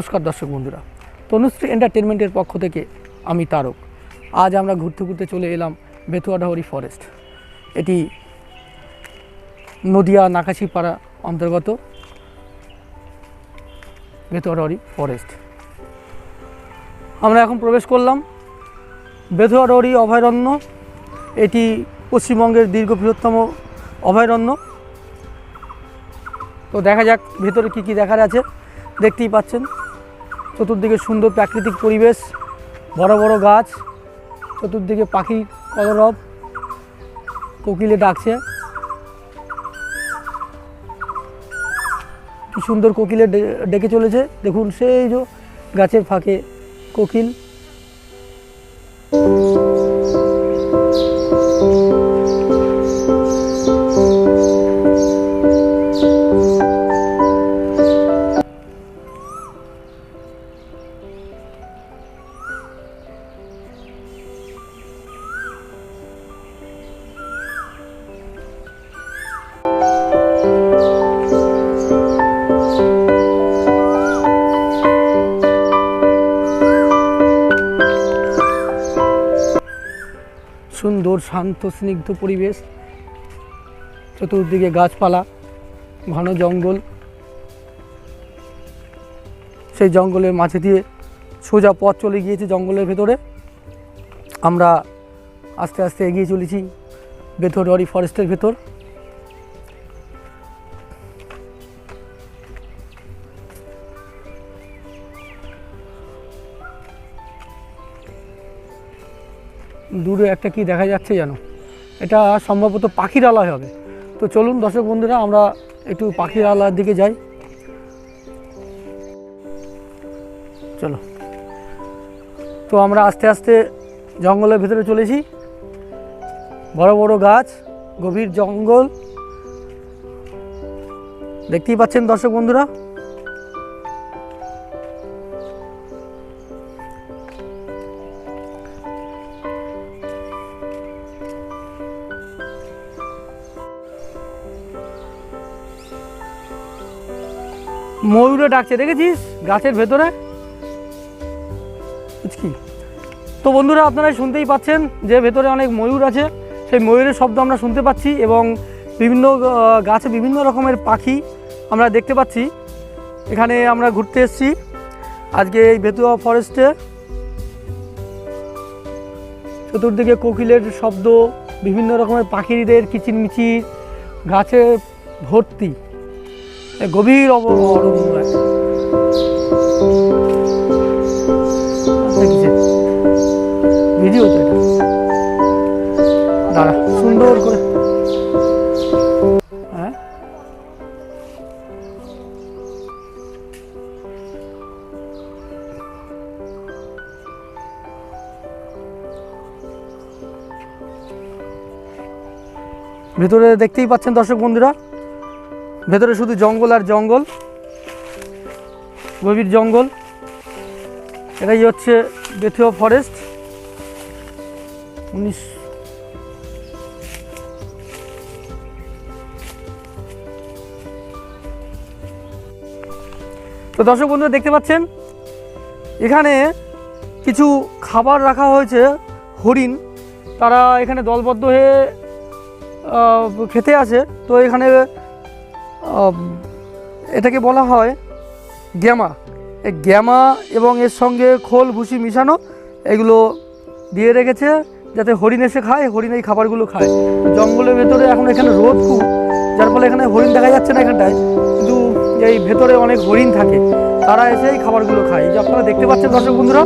নমস্কার দর্শক বন্ধুরা, তনুশ্রী এন্টারটেনমেন্টের পক্ষ থেকে আমি তারক। আজ আমরা ঘুরতে ঘুরতে চলে এলাম বেতুয়াডাহরি ফরেস্ট এটি নদিয়া নাকাশিপাড়া অন্তর্গত বেতুয়াডাহরি ফরেস্ট আমরা এখন প্রবেশ করলাম বেতুয়াডাহরি অভয়ারণ্য। এটি পশ্চিমবঙ্গের দীর্ঘ বৃহত্তম অভয়ারণ্য। তো দেখা যাক ভেতরে কি কি দেখার আছে। দেখতেই পাচ্ছেন। চতুর্দিকে সুন্দর প্রাকৃতিক পরিবেশ, বড় বড় গাছ, চতুর্দিকে পাখি কলরব, কোকিলে ডাকছে। কি সুন্দর কোকিলে ডেকে চলেছে। দেখুন সেই যে গাছের ফাঁকে কোকিল। সুন্দর, শান্ত, স্নিগ্ধ পরিবেশ। চতুর্দিকে গাছপালা, ঘন জঙ্গল। সেই জঙ্গলের মাঝে দিয়ে সোজা পথ চলে গিয়েছে জঙ্গলের ভেতরে। আমরা আস্তে আস্তে এগিয়ে চলেছি ভেতর অরি ফরেস্টের ভেতর। দূরে একটা কি দেখা যাচ্ছে যেন? এটা সম্ভবত পাখির আলয় হবে। তো চলুন দর্শক বন্ধুরা, আমরা একটু পাখির আলয়ের দিকে যাই। চলো। তো আমরা আস্তে আস্তে জঙ্গলের ভেতরে চলেছি। বড় বড় গাছ, গভীর জঙ্গল। দেখতেই পাচ্ছেন দর্শক বন্ধুরা? ময়ূরে ডাকছে, দেখেছিস? গাছের ভেতরে? কি? তো বন্ধুরা আপনারা শুনতেই পাচ্ছেন যে ভেতরে অনেক ময়ূর আছে। সেই ময়ূরের শব্দ আমরা শুনতে পাচ্ছি এবং বিভিন্ন গাছে বিভিন্ন রকমের পাখি আমরা দেখতে পাচ্ছি। এখানে আমরা ঘুরতে এসেছি। আজকে এই বেতুয়া ফরেস্টে চতুর্দিকে কোকিলের শব্দ, বিভিন্ন রকমের পাখিদের কিচিরমিচির, গাছে ভর্তি। গভীর অরণ্য ভিডিও এটা। দাঁড়া সুন্দর করে। হ্যাঁ? ভেতরে দেখতেই পাচ্ছেন দর্শক বন্ধুরা ভেতরে শুধু জঙ্গল আর জঙ্গল, গভীর জঙ্গল। এটাই হচ্ছে বেথুয়া ফরেস্ট। উনিশ তো দর্শক বন্ধুরা, দেখতে পাচ্ছেন? এখানে কিছু খাবার রাখা হয়েছে হরিণ। তারা এখানে দলবদ্ধ হয়ে খেতে আসে। তো এখানে এটাকে বলা হয় গ্যামা। এই গ্যামা এবং এর সঙ্গে খোল, ভুসি মিশানো, এগুলো দিয়ে রেখেছে যাতে হরিণ এসে খায়, হরিণ এই খাবারগুলো খায়। জঙ্গলের ভেতরে এখন এখানে রোদ খুব, যার ফলে এখানে হরিণ দেখা যাচ্ছে না এখানটায়। কিন্তু এই ভেতরে অনেক হরিণ থাকে, তারা এসে এই খাবারগুলো খায়। যে আপনারা দেখতে পাচ্ছেন দর্শক বন্ধুরা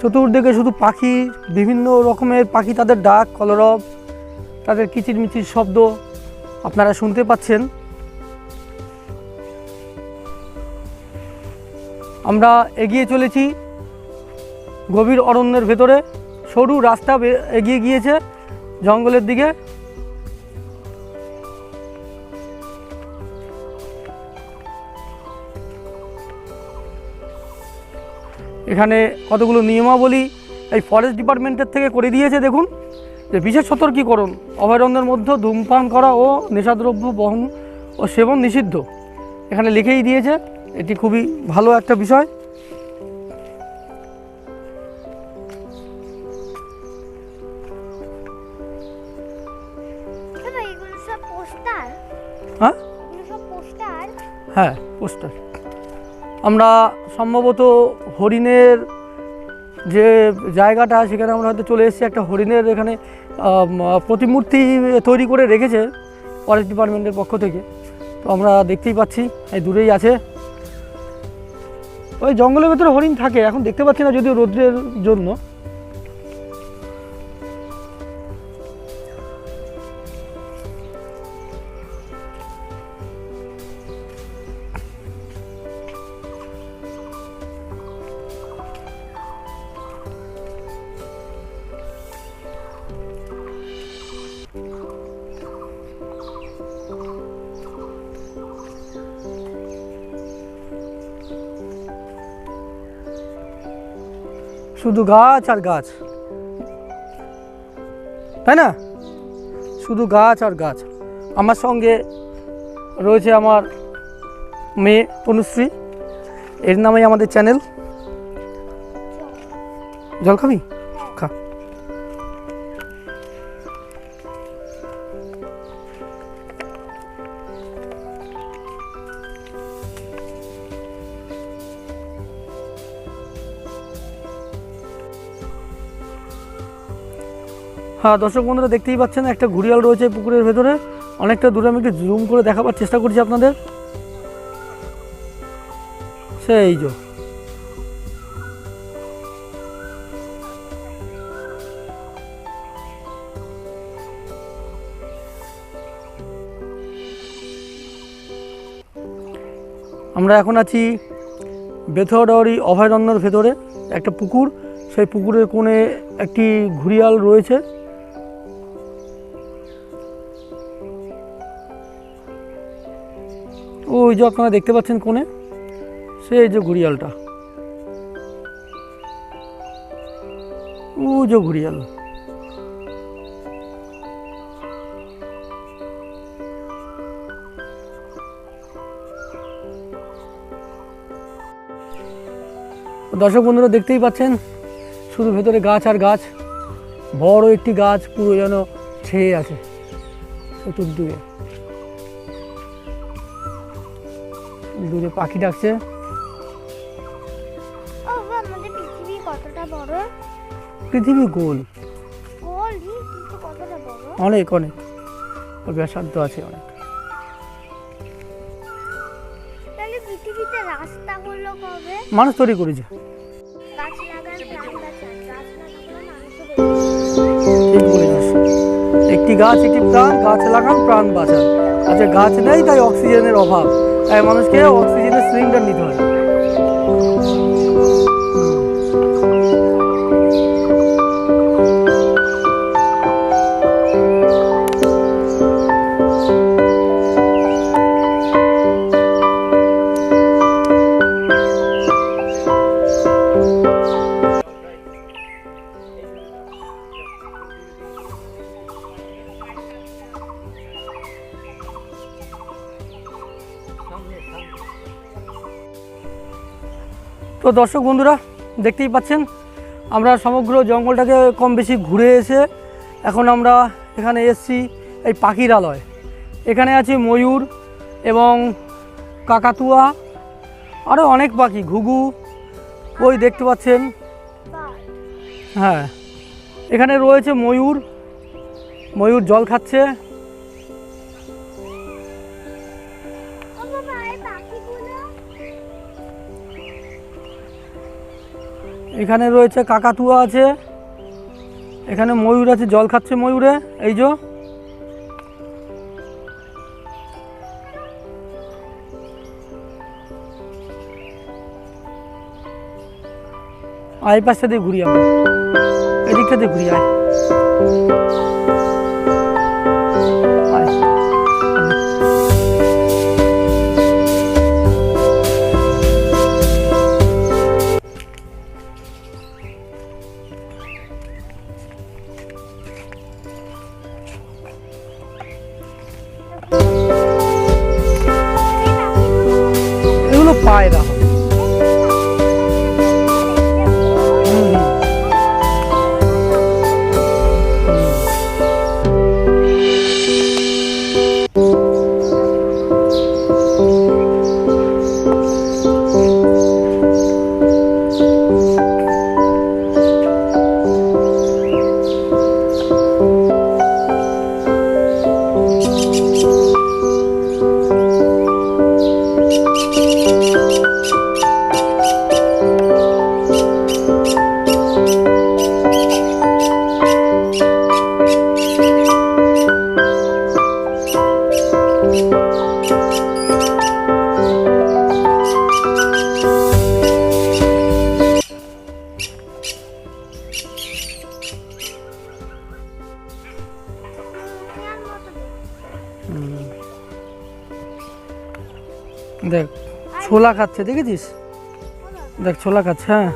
চতুর্দিকে শুধু পাখি, বিভিন্ন রকমের পাখি, তাদের ডাক, কলরব, তাদের কিচিরমিচির শব্দ আপনারা শুনতে পাচ্ছেন। আমরা এগিয়ে চলেছি গভীর অরণ্যের ভেতরে। সরু রাস্তা এগিয়ে গিয়েছে জঙ্গলের দিকে। এখানে কতগুলো নিয়মাবলী এই ফরেস্ট ডিপার্টমেন্টের থেকে করে দিয়েছে দেখুন। যে বিশেষ সতর্কীকরণ অভয়ারণ্যের মধ্যে ধূমপান করা ও নেশাদ্রব্য বহন ও সেবন নিষিদ্ধ। এখানে লিখেই দিয়েছে এটি খুবই ভালো একটা বিষয়। হ্যাঁ? হ্যাঁ পোস্টার। আমরা সম্ভবত হরিণের যে জায়গাটা, সেখানে আমরা হয়তো চলে এসেছি। একটা হরিণের এখানে প্রতিমূর্তি তৈরি করে রেখেছে ফরেস্ট ডিপার্টমেন্টের পক্ষ থেকে। তো আমরা দেখতেই পাচ্ছি, এই দূরেই আছে। ওই জঙ্গলের ভেতরে হরিণ থাকে, এখন দেখতে পাচ্ছি না যদিও রোদ্রের জন্য। শুধু গাছ আর গাছ। তাই না? শুধু গাছ আর গাছ। আমার সঙ্গে রয়েছে আমার মেয়ে তনুশ্রী। এর নামেই আমাদের চ্যানেল। জল খাবি হ্যাঁ দর্শক বন্ধুরা, দেখতেই পাচ্ছেন, একটা ঘুরিয়াল রয়েছে পুকুরের ভেতরে। অনেকটা দূরে আমি একটু জুম করে দেখাবার চেষ্টা করছি আপনাদের। সেই যে। আমরা এখন আছি বেথুয়াডাওয়ারি অভয়ারণ্যের ভেতরে, একটা পুকুর। সেই পুকুরের কোণে একটি ঘুরিয়াল রয়েছে। ওই যে আপনারা দেখতে পাচ্ছেন কোণে, সেই যে ঘুরিয়ালটা ও যে ঘুরিয়াল দর্শক বন্ধুরা, দেখতেই পাচ্ছেন, শুধু ভেতরে গাছ আর গাছ, বড় একটি গাছ পুরো যেন ছেয়ে আছে, চতুর্দিকে। দূরে পাখি ডাকছে। আমাদের পৃথিবী কতটা বড়? পৃথিবী গোল। অনেক অনেক। ওর ব্যাসার্ধ আছে অনেক। মানুষ তৈরি করেছে। একটি গাছ একটি প্রাণ গাছ লাগান প্রাণ বাঁচান। আচ্ছা গাছ নেই তাই অক্সিজেনের অভাব। মানুষকে অক্সিজেনের সিলিন্ডার নিতে হয় তো দর্শক বন্ধুরা, দেখতেই পাচ্ছেন, আমরা সমগ্র জঙ্গলটাকে কম বেশি ঘুরে এসে এখন আমরা এখানে এসছি এই পাখিরালয় এখানে আছে ময়ূর এবং কাকাতুয়া আরও অনেক পাখি, ঘুঘু, ওই দেখতে পাচ্ছেন। হ্যাঁ এখানে রয়েছে ময়ূর ময়ূর জল খাচ্ছে। এখানে রয়েছে কাকাতুয়া আছে, এখানে ময়ূর আছে, জল খাচ্ছে ময়ূরে, এই যে আয় পাশটা দিয়ে ঘুরি আমরা, এদিকটা দিয়ে ঘুরি, আয়। দেখ, ছোলা খাচ্ছে, দেখেছিস? দেখ, ছোলা খাচ্ছে হ্যাঁ।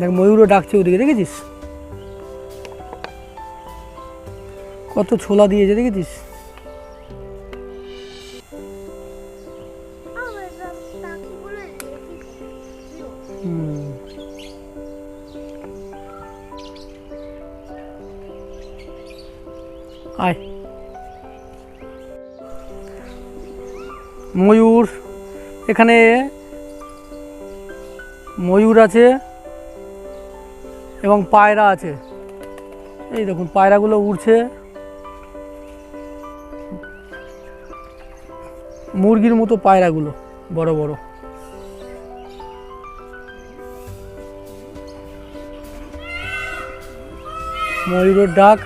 দেখ, ময়ূরও ডাকছে ওদিকে, দেখেছিস? কত ছোলা দিয়েছে, দেখেছিস। আয়। ময়ূর, এখানে ময়ূর আছে এবং পায়রা আছে। এই দেখুন, পায়রাগুলো উড়ছে। মুরগির মতো পায়রাগুলো, বড় বড়। ময়ূরের ডাক।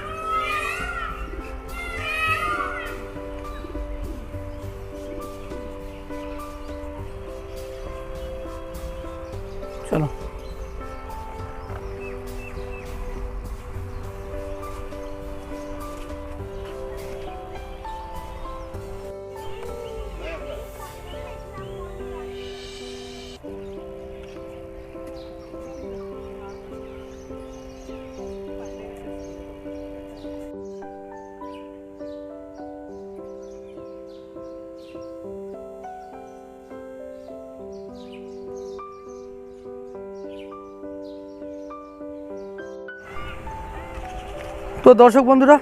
তো দর্শক বন্ধুরা,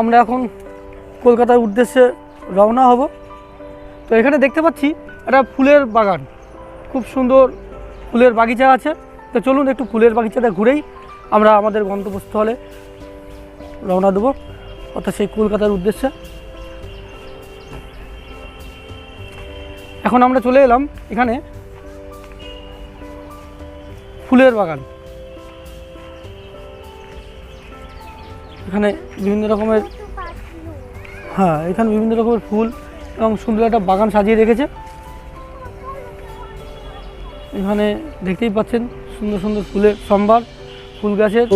আমরা এখন কলকাতার উদ্দেশ্যে রওনা হব। তো এখানে দেখতে পাচ্ছি একটা ফুলের বাগান। খুব সুন্দর ফুলের বাগিচা আছে। তো চলুন একটু ফুলের বাগিচাটা ঘুরেই আমরা আমাদের গন্তব্যস্থলে রওনা দেবো। অর্থাৎ সেই কলকাতার উদ্দেশ্যে। এখন আমরা চলে এলাম এখানে ফুলের বাগান। এখানে বিভিন্ন রকমের হ্যাঁ এখানে বিভিন্ন রকমের ফুল এবং সুন্দর একটা বাগান সাজিয়ে রেখেছে। এখানে দেখতেই পাচ্ছেন সুন্দর সুন্দর ফুলের সম্ভার, ফুল গাছের।